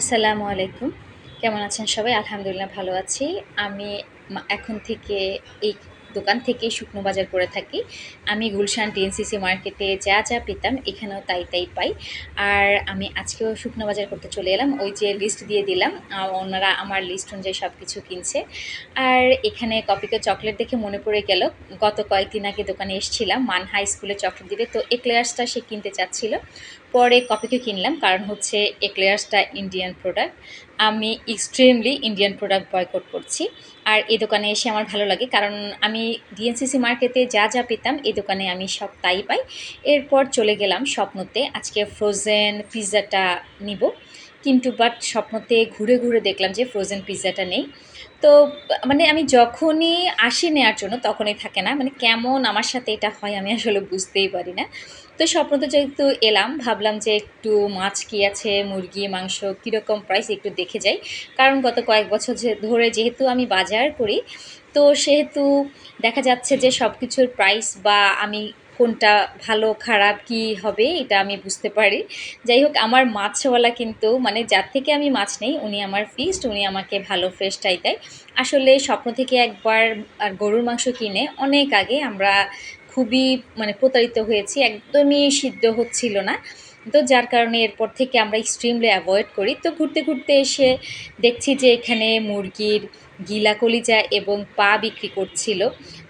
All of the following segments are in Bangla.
আসসালামু আলাইকুম। কেমন আছেন সবাই? আলহামদুলিল্লাহ ভালো আছি। আমি এখন থেকে এই দোকান থেকে শুকনো বাজার করে থাকি। আমি গুলশান টিএনসিসি মার্কেটে যা যা পেতাম এখানেও তাই তাই পাই। আর আমি আজকেও শুকনো বাজার করতে চলে এলাম। ওই যে লিস্ট দিয়ে দিলাম। ওনারা আমার লিস্ট অনুযায়ী সব কিছু কিনছে। আর এখানে কপিকে চকলেট দেখে মনে পড়ে গেল। গত কয়েকদিন আগে দোকানে এসেছিলাম। মান হাই স্কুলে চকলেট দিবে। তো এক্লেয়ার্সটা সে কিনতে চাচ্ছিল। পরে কপিকে কিনলাম, কারণ হচ্ছে এক্লেয়ার্সটা ইন্ডিয়ান প্রোডাক্ট আমি এক্সট্রিমলি ইন্ডিয়ান প্রোডাক্ট বয়কট করছি। আর এই দোকানে এসে আমার ভালো লাগে, কারণ আমি ডিএনসিসি মার্কেটে যা যা পেতাম, এই দোকানে আমি সব তাই পাই। এরপর চলে গেলাম স্বপ্নতে, আজকে ফ্রোজেন পিৎজাটা নিব। কিন্তু বাট স্বপ্নতে ঘুরে ঘুরে দেখলাম যে ফ্রোজেন পিৎজাটা নেই। তো মানে আমি যখনই আসি নেওয়ার জন্য তখনই থাকে না মানে কেমন আমার সাথে এটা হয় আমি আসলে বুঝতেই পারি না। তো স্বপ্নতে যেহেতু এলাম, ভাবলাম যে একটু মাছ কী আছে, মুরগি, মাংস কীরকম প্রাইস একটু দেখে যাই। কারণ গত কয়েক বছর ধরে যেহেতু আমি বাজার করি, তো সেহেতু দেখা যাচ্ছে যে সব কিছুর প্রাইস বা আমি কোনটা ভালো, খারাপ, কি হবে এটা আমি বুঝতে পারি। যাই হোক আমার মাছওয়ালা কিন্তু মানে যার থেকে আমি মাছ নেই, উনি আমার ফিস্ট উনি আমাকে ভালো ফ্রেশটাই দেয়। আসলে স্বপ্ন থেকে একবার আর গরুর মাংস কিনে অনেক আগে আমরা খুবই মানে প্রতারিত হয়েছি, একদমই সিদ্ধ হচ্ছিল না। তো যার কারণে এরপর থেকে আমরা এক্সট্রিমলি অ্যাভয়েড করি। তো ঘুরতে ঘুরতে এসে দেখছি যে এখানে মুরগির গিলা কলিজা এবং পা বিক্রি করছিল।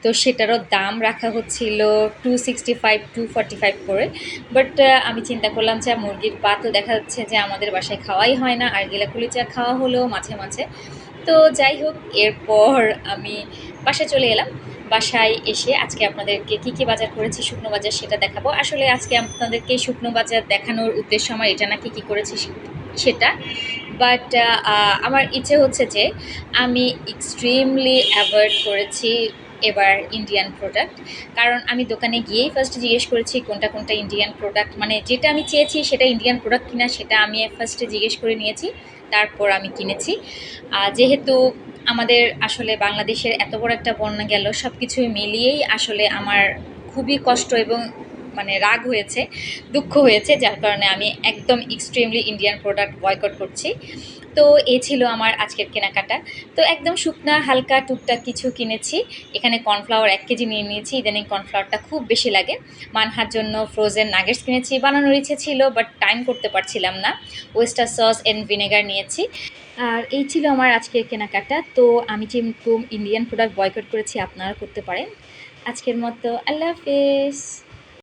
তো সেটারও দাম রাখা হচ্ছিল two sixty five two five করে বাট আমি চিন্তা করলাম যে মুরগির পা তো দেখা যাচ্ছে যে আমাদের বাসায় খাওয়াই হয় না। আর গিলা কলিজা খাওয়া হলেও মাঝে মাঝে। তো যাই হোক, এরপর আমি বাসায় চলে এলাম। বাসায় এসে আজকে আপনাদেরকে কী কী বাজার করেছি, শুকনো বাজার সেটা দেখাবো। আসলে আজকে আপনাদেরকে শুকনো বাজার দেখানোর উদ্দেশ্য আমার এটা না কী কী করেছি সেটা। বাট আমার ইচ্ছে হচ্ছে যে আমি এক্সট্রিমলি অ্যাভয়েড করেছি এবার ইন্ডিয়ান প্রোডাক্ট কারণ আমি দোকানে গিয়েই ফার্স্ট জিজ্ঞেস করেছি, কোনটা কোনটা ইন্ডিয়ান প্রোডাক্ট মানে যেটা আমি চেয়েছি সেটা ইন্ডিয়ান প্রোডাক্ট কিনা সেটা আমি ফার্স্টে জিজ্ঞেস করে নিয়েছি, তারপর আমি কিনেছি। যেহেতু আমাদের আসলে বাংলাদেশের এত বড় একটা বন্যা গেল সব কিছু মিলিয়েই আসলে আমার খুবই কষ্ট এবং মানে রাগ হয়েছে, দুঃখ হয়েছে, যার কারণে আমি একদম এক্সট্রিমলি ইন্ডিয়ান প্রোডাক্ট বয়কট করছি। তো এ ছিল আমার আজকের কেনাকাটা। তো একদম শুকনা, হালকা টুকটাক কিছু কিনেছি। এখানে কর্নফ্লাওয়ার এক কেজি নিয়ে নিয়েছি। ইদানিং কর্নফ্লাওয়ারটা খুব বেশি লাগে। মানহার জন্য ফ্রোজেন নাগেটস কিনেছি। বানানোর ইচ্ছে ছিল বাট টাইম করতে পারছিলাম না। ওয়েস্টার সস অ্যান্ড ভিনেগার নিয়েছি। আর এই ছিল আমার আজকের কেনাকাটা। তো আমি যেরকম ইন্ডিয়ান প্রোডাক্ট বয়কট করেছি, আপনারা করতে পারেন। আজকের মতো আল্লাহ হাফেজ।